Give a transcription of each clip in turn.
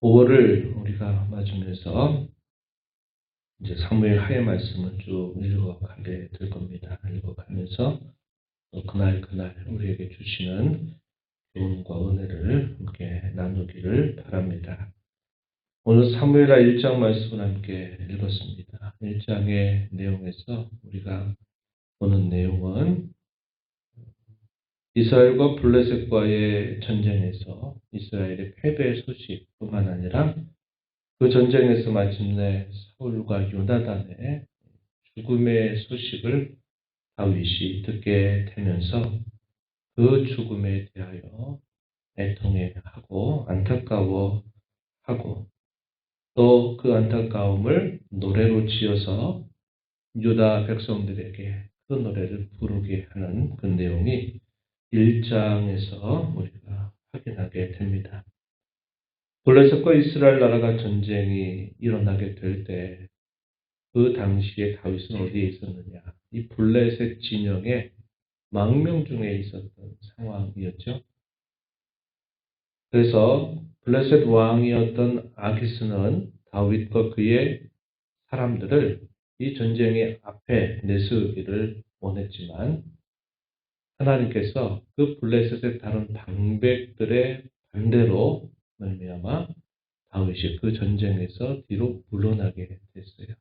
5월을 우리가 맞으면서 이제 사무엘 하의 말씀을 쭉 읽어가게 될 겁니다. 읽어가면서 또 그날 그날 우리에게 주시는 교훈과 은혜를 함께 나누기를 바랍니다. 오늘 사무엘하 1장 말씀을 함께 읽었습니다. 1장의 내용에서 우리가 보는 내용은 이스라엘과 블레셋과의 전쟁에서 이스라엘의 패배 소식뿐만 아니라 그 전쟁에서 마침내 사울과 요나단의 죽음의 소식을 다윗이 듣게 되면서 그 죽음에 대하여 애통해 하고 안타까워하고 또 그 안타까움을 노래로 지어서 유다 백성들에게 그 노래를 부르게 하는 그 내용이 1장에서 우리가 확인하게 됩니다. 블레셋과 이스라엘 나라가 전쟁이 일어나게 될 때 그 당시에 다윗은 어디에 있었느냐? 이 블레셋 진영의 망명 중에 있었던 상황이었죠. 그래서 블레셋 왕이었던 아기스는 다윗과 그의 사람들을 이 전쟁의 앞에 내세우기를 원했지만 하나님께서 그 블레셋의 다른 방백들의 반대로 말미암아 다윗이 그 전쟁에서 뒤로 물러나게 됐어요.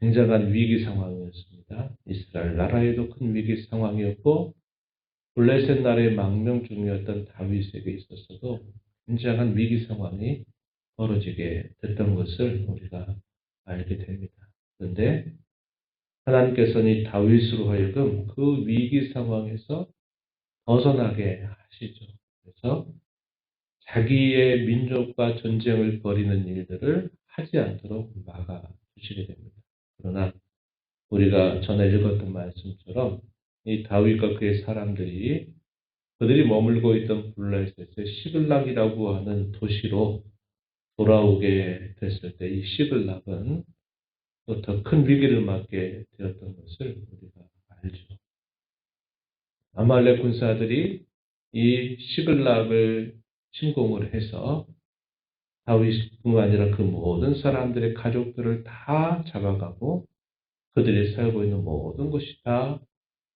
굉장한 위기 상황이었습니다. 이스라엘 나라에도 큰 위기 상황이었고 블레셋 나라의 망명 중이었던 다윗에게 있어서도 굉장한 위기 상황이 벌어지게 됐던 것을 우리가 알게 됩니다. 그런데 하나님께서는 이 다윗으로 하여금 그 위기 상황에서 벗어나게 하시죠. 그래서 자기의 민족과 전쟁을 벌이는 일들을 하지 않도록 막아 주시게 됩니다. 그러나 우리가 전에 읽었던 말씀처럼 이 다윗과 그의 사람들이 그들이 머물고 있던 블레셋의 시글락이라고 하는 도시로 돌아오게 됐을 때 이 시글락은 또 더 큰 위기를 맞게 되었던 것을 우리가 알죠. 아말렉 군사들이 이 시글락을 침공을 해서 다윗뿐만 아니라 그 모든 사람들의 가족들을 다 잡아가고 그들이 살고 있는 모든 것이 다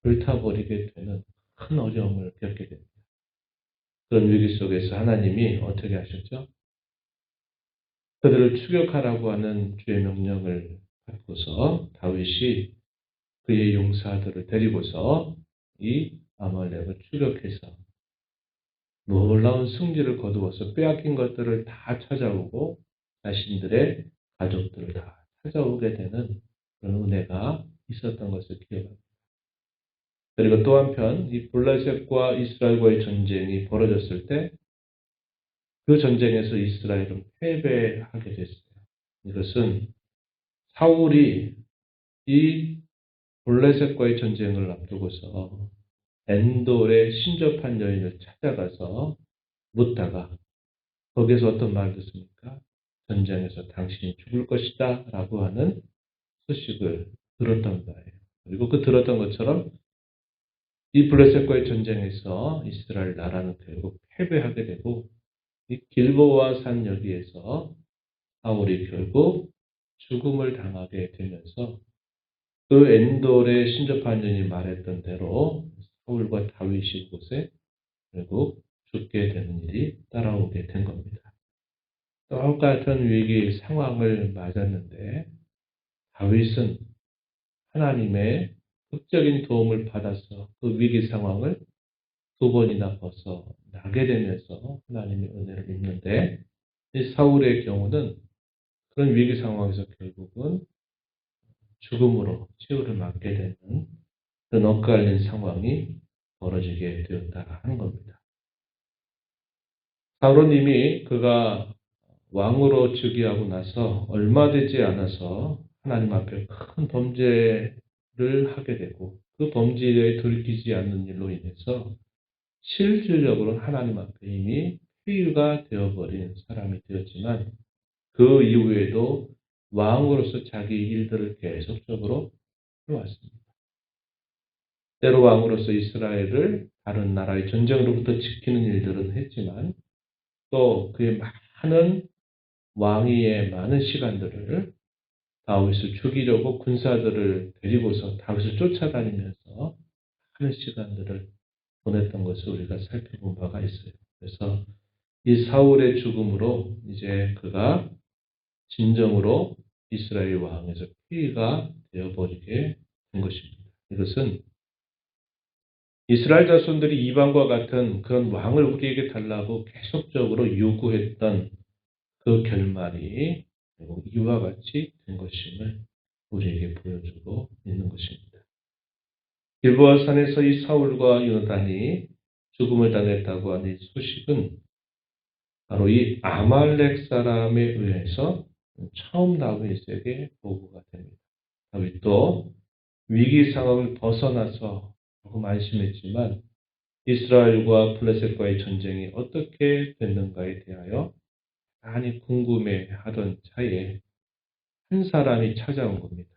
불타버리게 되는 큰 어려움을 겪게 됩니다. 그런 위기 속에서 하나님이 어떻게 하셨죠? 그들을 추격하라고 하는 주의 명령을 받고서 다윗이 그의 용사들을 데리고서 이 아말렉을 추격해서 놀라운 승리를 거두어서 빼앗긴 것들을 다 찾아오고 자신들의 가족들을 다 찾아오게 되는 그런 은혜가 있었던 것을 기억합니다. 그리고 또 한편 이 블레셋과 이스라엘과의 전쟁이 벌어졌을 때 그 전쟁에서 이스라엘은 패배하게 됐어요. 이것은 사울이 이 블레셋과의 전쟁을 앞두고서 엔돌의 신접한 여인을 찾아가서 묻다가 거기서 어떤 말을 듣습니까? 전쟁에서 당신이 죽을 것이다 라고 하는 소식을 들었던 거예요. 그리고 그 들었던 것처럼 이 블레셋과의 전쟁에서 이스라엘 나라는 결국 패배하게 되고 이 길보와 산 여기에서 사울이 결국 죽음을 당하게 되면서 그 엔돌의 신접한 여인이 말했던 대로 사울과 다윗이 곳에 결국 죽게 되는 일이 따라오게 된 겁니다. 똑같은 위기 상황을 맞았는데 다윗은 하나님의 극적인 도움을 받아서 그 위기 상황을 두 번이나 벗어나게 되면서 하나님의 은혜를 입는데 이 사울의 경우는 그런 위기 상황에서 결국은 죽음으로 치유를 맞게 되는 그런 엇갈린 상황이 벌어지게 되었다 하는 겁니다. 사울은 이미 그가 왕으로 즉위하고 나서 얼마 되지 않아서 하나님 앞에 큰 범죄를 하게 되고 그 범죄에 들키지 않는 일로 인해서 실질적으로 하나님 앞에 이미 회유가 되어버린 사람이 되었지만 그 이후에도 왕으로서 자기 일들을 계속적으로 해왔습니다. 때로 왕으로서 이스라엘을 다른 나라의 전쟁으로부터 지키는 일들은 했지만 또 그의 하는 왕위의 많은 시간들을 다윗을 죽이려고 군사들을 데리고서 다윗을 쫓아다니면서 하는 시간들을 보냈던 것을 우리가 살펴본 바가 있어요. 그래서 이 사울의 죽음으로 이제 그가 진정으로 이스라엘 왕에서 피해가 되어버리게 된 것입니다. 이것은 이스라엘 자손들이 이방과 같은 그런 왕을 우리에게 달라고 계속적으로 요구했던 그 결말이 이와 같이 된 것임을 우리에게 보여주고 있는 것입니다. 길보아 산에서 이 사울과 요나단이 죽음을 당했다고 하는 소식은 바로 이 아말렉 사람에 의해서 처음 다윗에게 보고가 됩니다. 다윗도 위기 상황을 벗어나서 조금 안심했지만 이스라엘과 블레셋과의 전쟁이 어떻게 됐는가에 대하여 많이 궁금해하던 차에 한 사람이 찾아온 겁니다.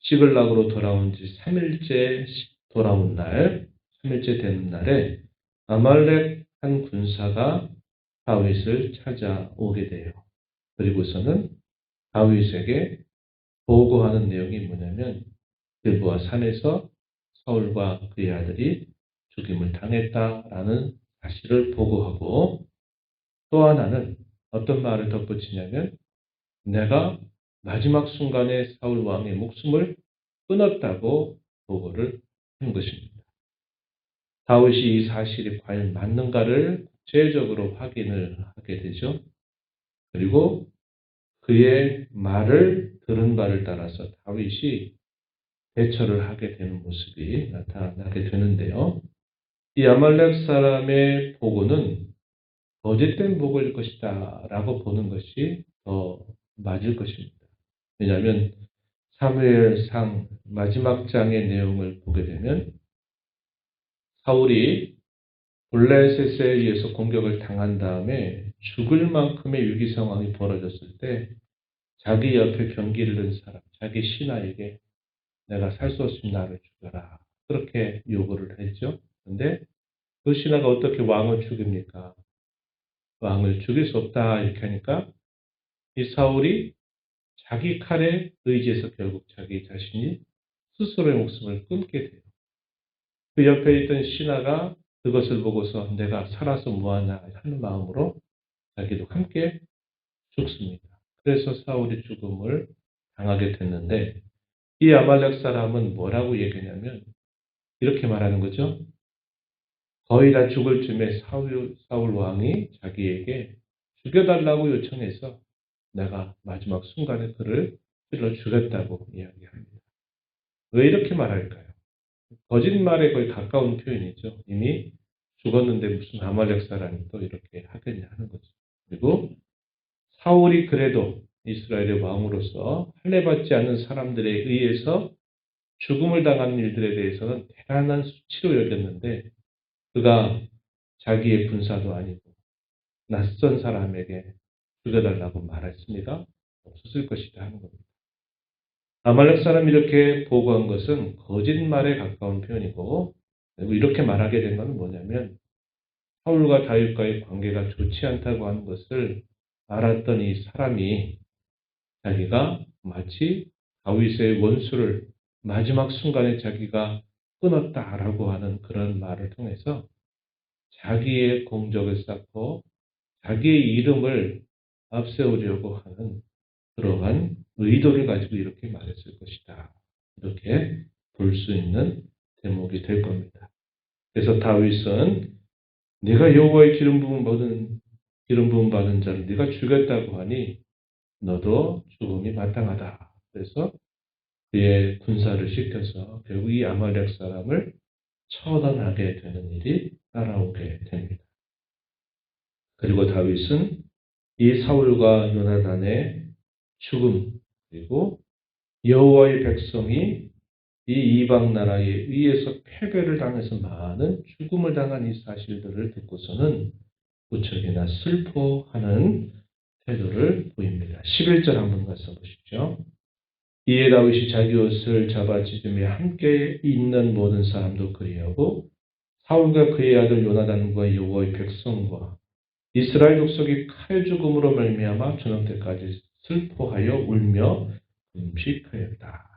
시글락으로 돌아온 지 3일째 돌아온 날, 3일째 되는 날에 아말렉 한 군사가 다윗을 찾아오게 돼요. 그리고서는 다윗에게 보고하는 내용이 뭐냐면 길보아 산에서 서울과 그의 아들이 죽임을 당했다라는 사실을 보고하고 또 하나는 어떤 말을 덧붙이냐면 내가 마지막 순간에 사울 왕의 목숨을 끊었다고 보고를 한 것입니다. 다윗이 이 사실이 과연 맞는가를 구체적으로 확인을 하게 되죠. 그리고 그의 말을 들은 바를 따라서 다윗이 대처를 하게 되는 모습이 나타나게 되는데요. 이 아말렉 사람의 보고는 거짓된 복일 것이다 라고 보는 것이 더 맞을 것입니다. 왜냐하면 사무엘상 마지막 장의 내용을 보게 되면 사울이 블레셋에 의해서 공격을 당한 다음에 죽을 만큼의 위기 상황이 벌어졌을 때 자기 옆에 병기를 든 사람, 자기 신하에게 내가 살 수 없으면 나를 죽여라. 그렇게 요구를 했죠. 근데 그 신하가 어떻게 왕을 죽입니까? 왕을 죽일 수 없다 이렇게 하니까 이 사울이 자기 칼에 의지해서 결국 자기 자신이 스스로의 목숨을 끊게 돼요. 그 옆에 있던 신하가 그것을 보고서 내가 살아서 뭐하냐 하는 마음으로 자기도 함께 죽습니다. 그래서 사울이 죽음을 당하게 됐는데 이 아말렉 사람은 뭐라고 얘기하냐면 이렇게 말하는 거죠. 거의 다 죽을 쯤에 사울, 사울 왕이 자기에게 죽여달라고 요청해서 내가 마지막 순간에 그를 찔러 죽였다고 이야기합니다. 왜 이렇게 말할까요? 거짓말에 거의 가까운 표현이죠. 이미 죽었는데 무슨 아말렉 사람이 또 이렇게 하겠냐 하는 거죠. 그리고 사울이 그래도 이스라엘의 왕으로서 할례받지 않는 사람들에 의해서 죽음을 당하는 일들에 대해서는 대단한 수치로 여겼는데 그가 자기의 군사도 아니고 낯선 사람에게 죽여달라고 말했습니다. 없었을 것이다 하는 겁니다. 아말렉 사람이 이렇게 보고한 것은 거짓말에 가까운 표현이고 그리고 이렇게 말하게 된 것은 뭐냐면 사울과 다윗과의 관계가 좋지 않다고 하는 것을 알았던 이 사람이 자기가 마치 다윗의 원수를 마지막 순간에 자기가 끊었다라고 하는 그런 말을 통해서 자기의 공적을 쌓고 자기의 이름을 앞세우려고 하는 그러한 의도를 가지고 이렇게 말했을 것이다. 이렇게 볼 수 있는 대목이 될 겁니다. 그래서 다윗은 네가 여호와의 기름 부음 받은 기름 부음 받은 자를 네가 죽였다고 하니 너도 죽음이 마땅하다. 그래서 그의 군사를 시켜서 결국 이 아말렉 사람을 처단하게 되는 일이 따라오게 됩니다. 그리고 다윗은 이 사울과 요나단의 죽음 그리고 여호와의 백성이 이 이방 나라에 의해서 패배를 당해서 많은 죽음을 당한 이 사실들을 듣고서는 무척이나 슬퍼하는 태도를 보입니다. 11절 한번 가서 보십시오. 이에 다윗이 자기 옷을 잡아 찢으며 함께 있는 모든 사람도 그리하고 사울과 그의 아들 요나단과 여호와의 백성과 이스라엘 족속이 칼 죽음으로 말미암아 저녁 때까지 슬퍼하여 울며 금식하였다.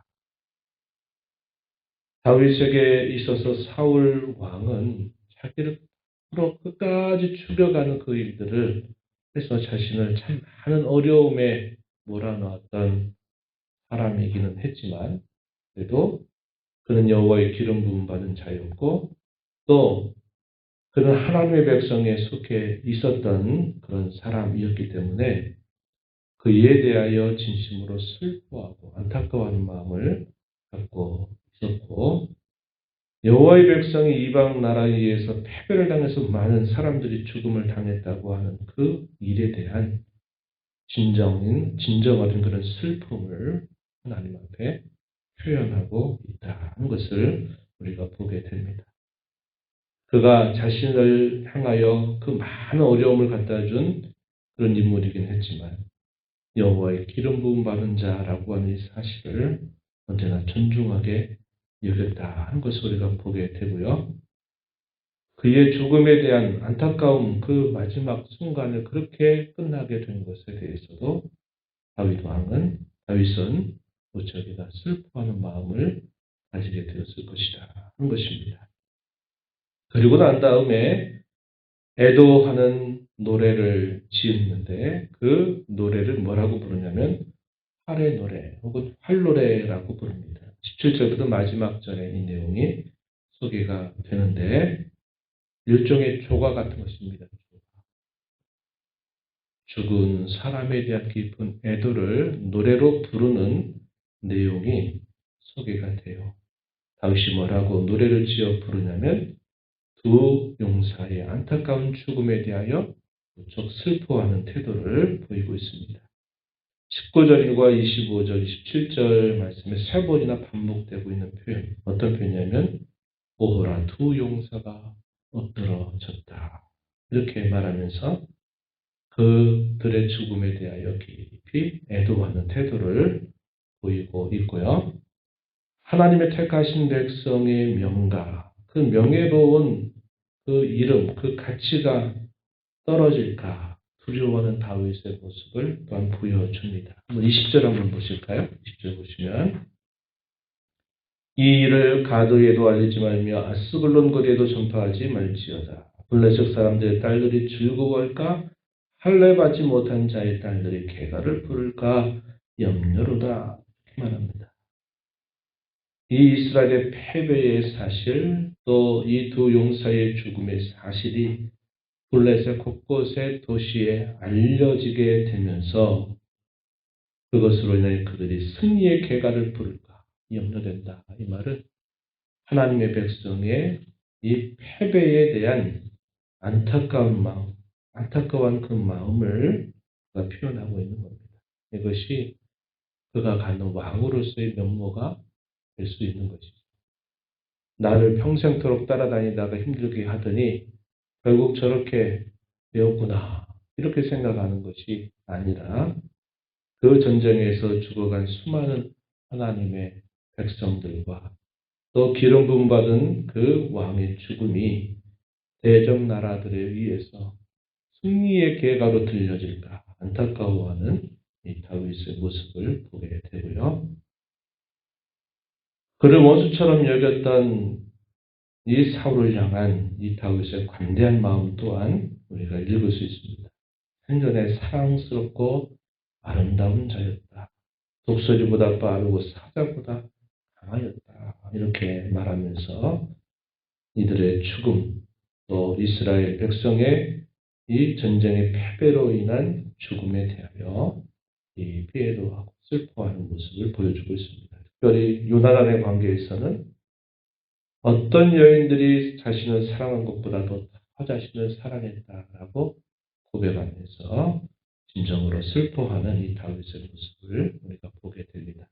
다윗에게 있어서 사울 왕은 자기를 앞으로 끝까지 죽여가는 그 일들을 해서 자신을 참 많은 어려움에 몰아넣었던 사람이기는 했지만 그래도 그는 여호와의 기름 부음 받은 자였고 또 그는 하나님의 백성에 속해 있었던 그런 사람이었기 때문에 그에 대하여 진심으로 슬퍼하고 안타까워하는 마음을 갖고 있었고 여호와의 백성이 이방 나라에 의해서 패배를 당해서 많은 사람들이 죽음을 당했다고 하는 그 일에 대한 진정인 진정어린 그런 슬픔을 하나님 앞에 표현하고 있다는 것을 우리가 보게 됩니다. 그가 자신을 향하여 그 많은 어려움을 갖다 준 그런 인물이긴 했지만 여호와의 기름 부음 받은 자라고 하는 이 사실을 언제나 존중하게 여겼다 하는 것을 우리가 보게 되고요. 그의 죽음에 대한 안타까움 그 마지막 순간을 그렇게 끝나게 된 것에 대해서도 다윗 왕은 다윗은 무척이나 슬퍼하는 마음을 가지게 되었을 것이다 하는 것입니다. 그리고 난 다음에 애도하는 노래를 지었는데 그 노래를 뭐라고 부르냐면 활의 노래 혹은 활 노래라고 부릅니다. 17절부터 마지막 절에 이 내용이 소개가 되는데 일종의 조가 같은 것입니다. 죽은 사람에 대한 깊은 애도를 노래로 부르는 내용이 소개가 돼요. 다윗이 뭐라고 노래를 지어 부르냐면 두 용사의 안타까운 죽음에 대하여 무척 슬퍼하는 태도를 보이고 있습니다. 19절과 25절, 27절 말씀에 세 번이나 반복되고 있는 표현. 어떤 표현이냐면, 오호라 두 용사가 엎드러졌다. 이렇게 말하면서 그들의 죽음에 대하여 깊이 애도하는 태도를 보이고 있고요. 하나님의 택하신 백성의 명가, 그 명예로운 그 이름, 그 가치가 떨어질까 두려워하는 다윗의 모습을 또한 보여줍니다. 한번 20절 한번 보실까요? 20절 보시면 이 일을 가드에도 알리지 말며 아스글론 거리에도 전파하지 말지어다. 블레셋 사람들의 딸들이 즐거워할까? 할례 받지 못한 자의 딸들이 개가를 부를까? 염려로다. 이렇게 말합니다. 이 이스라엘의 패배의 사실, 또 이 두 용사의 죽음의 사실이 블레셋 곳곳의 도시에 알려지게 되면서 그것으로 인해 그들이 승리의 개가를 부를까 염려된다. 이 말은 하나님의 백성의 이 패배에 대한 안타까운 마음, 안타까운 그 마음을 그가 표현하고 있는 겁니다. 이것이 그가 갖는 왕으로서의 면모가 될 수 있는 것이죠. 나를 평생토록 따라다니다가 힘들게 하더니 결국 저렇게 되었구나. 이렇게 생각하는 것이 아니라 그 전쟁에서 죽어간 수많은 하나님의 백성들과 또 기름 부음 받은 그 왕의 죽음이 대적 나라들에 의해서 승리의 계가로 들려질까 안타까워하는 이 다윗의 모습을 보게 되고요. 그를 원수처럼 여겼던 이 사울을 향한 이 다윗의 관대한 마음 또한 우리가 읽을 수 있습니다. 생전에 사랑스럽고 아름다운 자였다. 독소리보다 빠르고 사자보다 강하였다. 이렇게 말하면서 이들의 죽음, 또 이스라엘 백성의 이 전쟁의 패배로 인한 죽음에 대하여 이 피해도 하고 슬퍼하는 모습을 보여주고 있습니다. 특별히 요나단의 관계에서는 어떤 여인들이 자신을 사랑한 것보다도 더 자신을 사랑했다라고 고백하면서 진정으로 슬퍼하는 이 다윗의 모습을 우리가 보게 됩니다.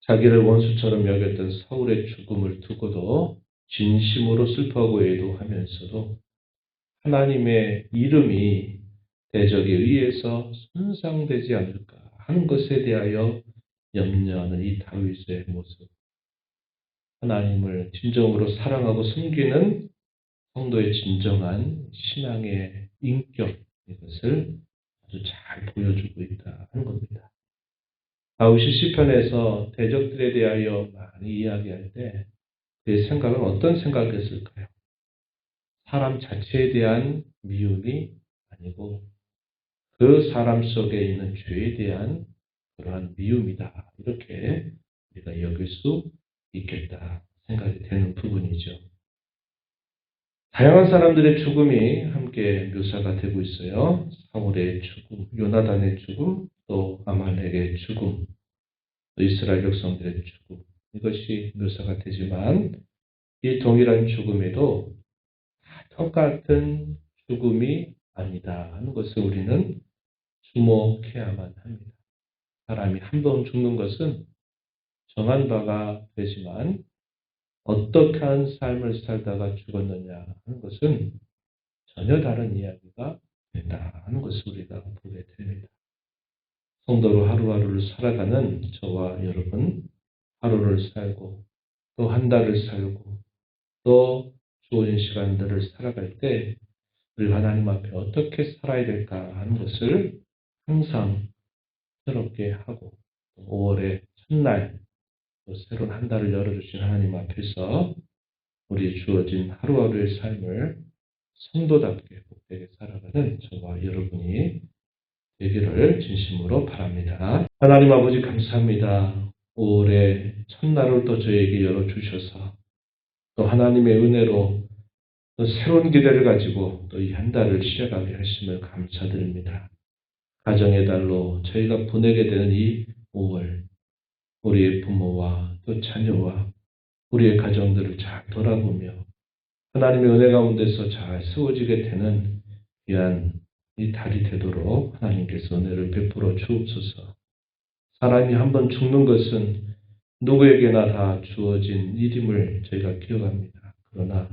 자기를 원수처럼 여겼던 사울의 죽음을 두고도 진심으로 슬퍼하고 애도하면서도 하나님의 이름이 대적에 의해서 손상되지 않을까 하는 것에 대하여 염려하는 이 다윗의 모습. 하나님을 진정으로 사랑하고 섬기는 성도의 진정한 신앙의 인격 이것을 아주 잘 보여주고 있다 하는 겁니다. 다윗이 시편에서 대적들에 대하여 많이 이야기할 때 그의 생각은 어떤 생각이었을까요? 사람 자체에 대한 미움이 아니고 그 사람 속에 있는 죄에 대한 그러한 미움이다. 이렇게 우리가 여길 수 있겠다 생각이 되는 부분이죠. 다양한 사람들의 죽음이 함께 묘사가 되고 있어요. 사울의 죽음, 요나단의 죽음, 또 아말렉의 죽음, 또 이스라엘 백성들의 죽음. 이것이 묘사가 되지만 이 동일한 죽음에도 다 똑같은 죽음이 아니다 하는 것을 우리는 주목해야만 합니다. 사람이 한 번 죽는 것은 정한 바가 되지만 어떻게 한 삶을 살다가 죽었느냐 하는 것은 전혀 다른 이야기가 된다 하는 것을 우리가 보게 됩니다. 성도로 하루하루를 살아가는 저와 여러분, 하루를 살고 또 한 달을 살고 또 주어진 시간들을 살아갈 때 우리 하나님 앞에 어떻게 살아야 될까 하는 것을 항상 새롭게 하고 5월의 첫날 또 새로운 한 달을 열어주신 하나님 앞에서 우리 주어진 하루하루의 삶을 성도답게 복되게 살아가는 저와 여러분이 되기를 진심으로 바랍니다. 하나님 아버지 감사합니다. 5월의 첫날을 또 저에게 열어주셔서 또 하나님의 은혜로 또 새로운 기대를 가지고 또 이 한 달을 시작하게 하심을 감사드립니다. 가정의 달로 저희가 보내게 되는 이 5월 우리의 부모와 또 자녀와 우리의 가정들을 잘 돌아보며 하나님의 은혜 가운데서 잘 세워지게 되는 귀한 이 달이 되도록 하나님께서 은혜를 베풀어 주옵소서. 사람이 한번 죽는 것은 누구에게나 다 주어진 일임을 저희가 기억합니다. 그러나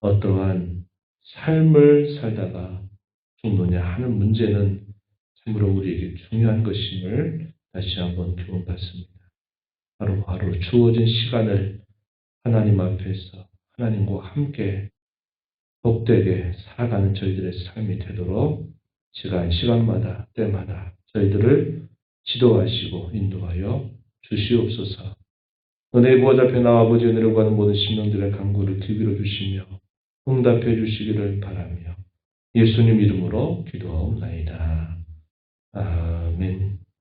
어떠한 삶을 살다가 죽느냐 하는 문제는 참으로 우리에게 중요한 것임을 다시 한번 교훈받습니다. 하루하루 주어진 시간을 하나님 앞에서 하나님과 함께 복되게 살아가는 저희들의 삶이 되도록 시간, 시간마다, 때마다 저희들을 지도하시고 인도하여 주시옵소서. 은혜의 보좌 앞에 나와 아버지 은혜를 구하는 모든 신령들의 간구를 기비로 주시며 응답해 주시기를 바라며 예수님 이름으로 기도하옵나이다. 아멘.